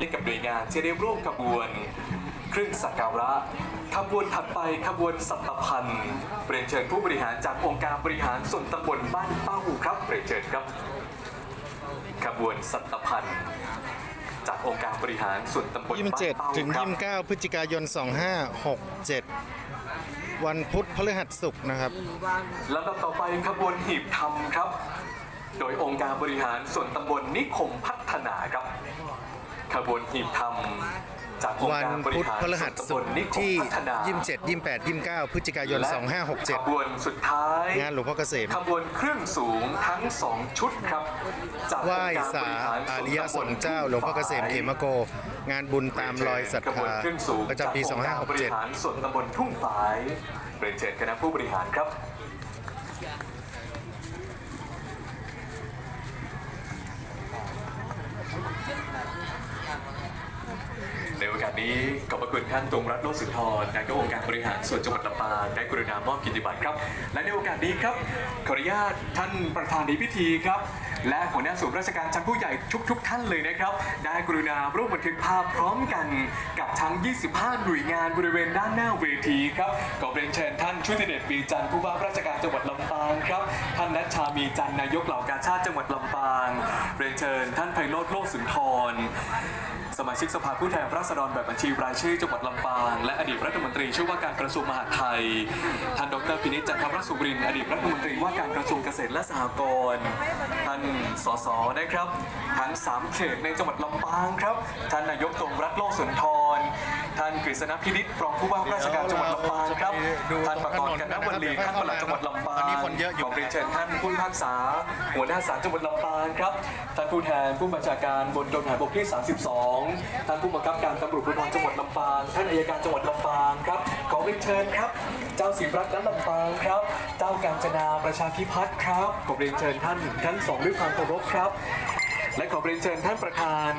ให้กับหน่วยงานที่ได้ร่วมขบวน เครื่องสักการะขบวนถัดไปขบวนสัตพันธ์เรียนเชิญผู้บริหารจากองค์การบริหารส่วนตำบลบ้านเป้าครับเรียนเชิญครับขบวนสัตพันธ์จากองค์การบริหารส่วนตำบลยี่สิบบ้านเจ็ดเป้าถึง ครัยี่บสิบเก้าพฤศจิกายน 2567 วันพุธพฤหัสศุกร์นะครับ ลำดับต่อไปขบวนหีบธรรมครับ โดยองค์การบริหารส่วนตำบลนิคมพัฒนาครับ ขบวนหีบธรรมจากองวัค์นการบริพุธหารพฤส่หัวสนตำบศุลกร์นิคมที่ พัฒนา27 28 29 พฤศจิกายน และข2567บวนสุดท้ายงานหลวงพ่อเกษม ขบวนเครื่องสูงทั้งสองชุดครับจากไหว้องค์การสาบริหารอาส่วนริยสนเจ้า หลวงพ่อเกษมเขมโก งานบุญตามรอยศรัทขบวนธาเครื่องสูงประจำปี จากองค์การบริหารส่วนตำบลทุ่งฝายเรียนเชิญคณะผู้บริหารครับ ในโอกาสนี้ขอบพระคุณท่านตรงรัตน์โลสุนทรนายกองค์การบริหารส่วนจังหวัดลำปางได้กรุณามอบกิจบัตรครับ และในโอกาสนี้ครับขออนุญาตท่านประธานในพิธีครับ และหัวหน้าส่วนราชการชั้นผู้ใหญ่ทุกๆท่านเลยนะครับ ได้กรุณาร่วมบันทึกภาพพร้อมกันกับทั้ง 25 หน่วยงานบริเวณด้านหน้าเวทีครับขอเรียนเชิญท่านชุติเดชปีจันทร์ผู้ว่าราชการจังหวัดลำปางครับ ท่านนัชชามีจันทร์นายกเหล่ากาชาติจังหวัดลำปางเรียนเชิญ ท่านไพโรจน์โลกสุนทร สมาชิกสภาผู้แทนราษฎรแบบบัญชีรายชื่อจังหวัดลำปาง และอดีตรัฐมนตรีช่วยว่าการกระทรวงมหาดไทย ท่านดรพินิจจันทรสุบรินทร์อดีตรัฐมนตรีว่าการกระทรวงเกษตรและสหกรณ์ ท่านสสนะครับ ทั้ง 3 เขตในจังหวัดลำปางครับ ท่านนายกตรงรัฐโลกสุนทร ท่านกฤษณพินิจรองผู้ว่าราชการจังหวัดลำปางครับดูท่านประกรณ์กันนวลีท่านปลัดจังหวัดลำปางตอนนี้คนเยอะอยู่ขอเรียนเชิญท่านผู้พิพากษา หัวหน้าศาลจังหวัดลำปางครับท่านผู้แทนผู้บัญชาการบนทหารบกที่ 32 ท่านผู้บังคับการตำรวจภูธรจังหวัดลำปาง ท่านอัยการจังหวัดลำปางครับขอเรียนเชิญครับ เจ้าสิมรักนั้นลำปางครับเจ้ากาญจนาประชาพิพัฒน์ครับขอเรียนเชิญท่านทั้งสองด้วยความเคารพครับ และขอเรียนเชิญท่านประธาน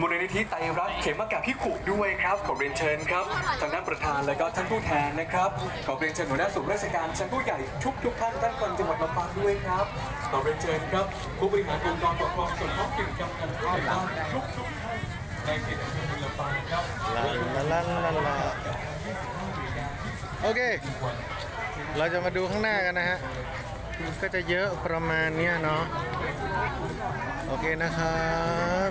มูลนิธิไตรรักเขมกะพิขุด้วยครับขอเรียนเชิญครับทางด้านประธานและก็ท่านผู้แทนนะครับขอเรียนเชิญหัวหน้าส่วนราชการชั้นผู้ใหญ่ทุกทุกท่านท่านคนจังหวัดลำปางด้วยครับขอเรียนเชิญครับ ผู้บริหารองค์กรปกครองส่วนท้องถิ่นกำนันผู้ใหญ่บ้านทุกทุกท่านในเขตอำเภอเมืองลำปางครับลาลาลาลาลาโอเค เราจะมาดูข้างหน้ากันนะฮะก็จะเยอะประมาณนี้เนาะ อเคนะครับ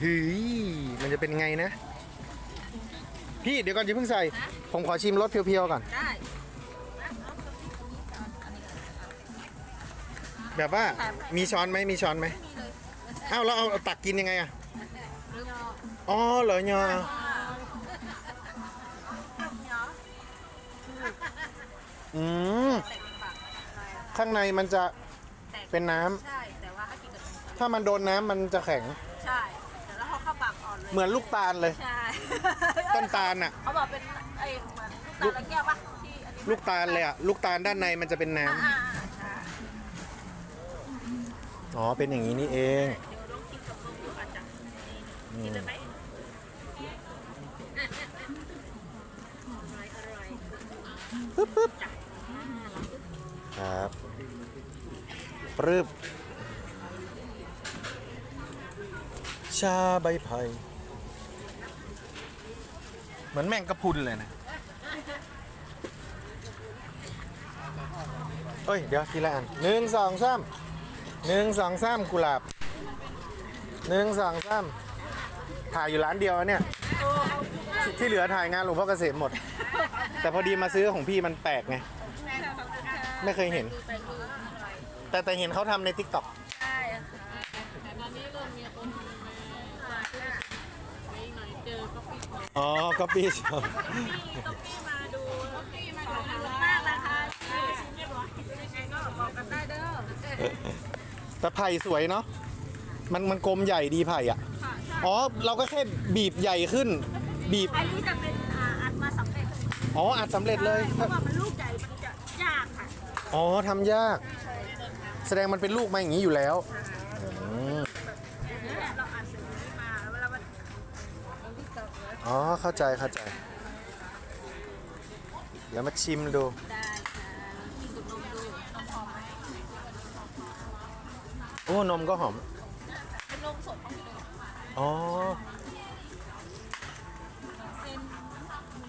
เฮ้ยมันจะเป็นไงนะ พี่เดี๋ยวก่อนอย่าเพิ่งใส่ ผมขอชิมรสเพียวๆก่อน ได้แบบว่ามีช้อนไหมมีช้อนไหมอ้าวเราเอาเอาตักกินยังไงอะอ๋อเหรอยออืมข้างในมันจะเป็นน้ำใช่แต่ว่าถ้ากินกับนมถ้ามันโดนน้ำมันจะแข็ง เลยเหมือนลูกตาลเลย ใช่ ต้นตาลอะเขาบอกเป็นไอ้เหมือนลูกตาลละแก้วปะที่อันนี้ลูกตาลเลยอะลูกตาลด้านในมันจะเป็นน้ำอ่าอ่าใช่อ๋อ เป็นอย่างนี้นี่เอง เดี๋ยวลองกินกับนมดูอาจจะกินได้ไหมอร่อยปึ๊บปึ๊บครับปรึบชาใบไผ่เห มือนแมงกระพุนเลยนะเอ้ย เดี๋ยวทีละอันหนึ่งสองสามหนึ่งสองสามกุหลาบหนึ่งสองสามถ่ายอยู่ร้านเดียวเนี่ย ที่เหลือถ่ายงานหลวงพ่อเกษมหมด แต่พอดีมาซื้อของพี่มันแปลกไง ไม่เคยเห็น แต่แต่เห็นเขาทำในทิกตอกใช่ค่ะแต่ตอนนี้เริ่มมีคนมาไม่หน่อ จอก็ปิดอ๋อก็ปี้ชอบก็ปี้มาดูก็ปี้มาดูขอบคุณมากนะคะที่เรียบร้อยยังไงก็บอกกันได้เด้อแต่ไผ่สวยเนาะมันมันกลมใหญ่ดีไผ่อะค่ะใช่อ๋อเราก็แค่บีบใหญ่ขึ้น บีบอันนี้จะเป็นอ่าอัดมาสำเร็จอ๋ออัดสำเร็จเลยเพราะว่ามันลูกใหญ่มันจะยากค่ะอ๋อทำยาก แสดงมันเป็นลูกมาอย่างนี้อยู่แล้วอืม นี่แหละเราอัดเสร็จนี้มาเวลามัน อ๋อ เข้าใจเข้าใจ เดี๋ยวมาชิมดู ได้ค่ะกินกับนมดูนมหอมไหมโอ้ นมก็หอม เป็นนมสดของพี่นมอ๋อ เส้น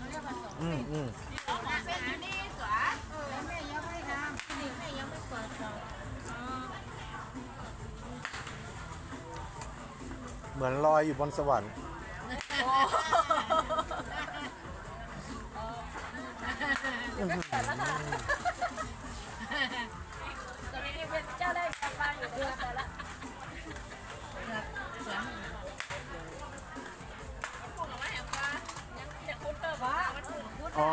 เรียกว่าสดอืมอืมเส้นอยู่นี่สวยเออแม่ยังไม่ทำนี่แม่ยังไม่เปิดเลยอ๋อเหมือนลอยอยู่บนสวรรค์ต อยู่เดือนแต่ละจะคุ้นเตอร์บ้าอ๋อ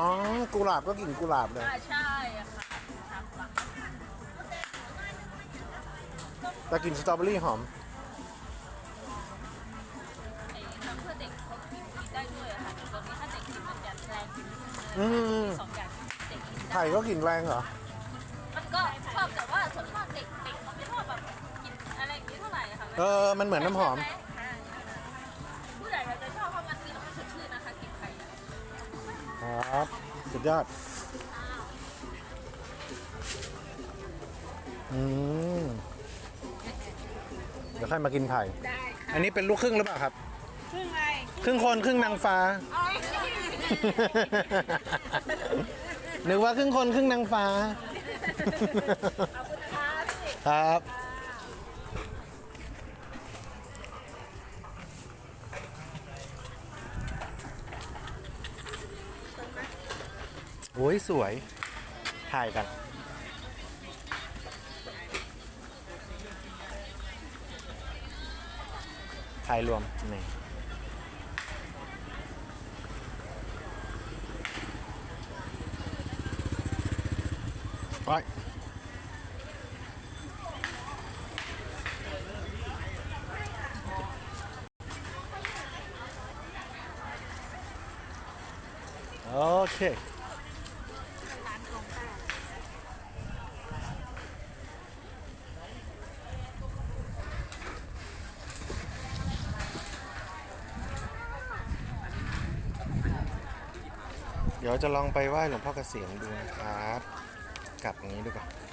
กุหลาบก็กลิ่นกุหลาบเลย ใช่ใช่ค่ะทำหลักแต่กลิ่นสตรอเบอรี่หอมทำเพื่อเด็กเขากินได้ด้วยค่ะตอนนี้ถ้าเด็กกินมันจะแรงอืมสองอย่างเด็กกินได้ไผ่ก็กลิ่นแรงเหรอ เท่าไหร่ค่ะเออ มันเหมือนน้ำหอม ผู้ใหญ่เราจะชอบเพราะมันกินแล้วมันสดชื่นนะคะกินไข่อะครับ สุดยอด อืม เดี๋ยวค่อยมากินไผ่ ได้ค่ะอันนี้เป็นลูกครึ่งหรือเปล่าครับ ครึ่งไงครึ่งคนครึ่งนางฟ้า อ๋อนึกว่าครึ่งคนครึ่งนางฟ้า ขอบคุณนะคะพี่ ครับ โอ้ยสวย ถ่ายกันถ่ายรวมนี่ไปโอเค ดี๋ยวจะลองไปไหว้หลวงพ่อเกษมดูนะครับ กลับอย่างนี้ดีกว่ามา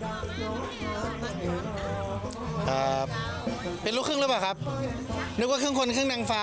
ครับครับ เป็นลูกครึ่งหรือเปล่าครับ นึกว่าครึ่งคนครึ่งนางฟ้า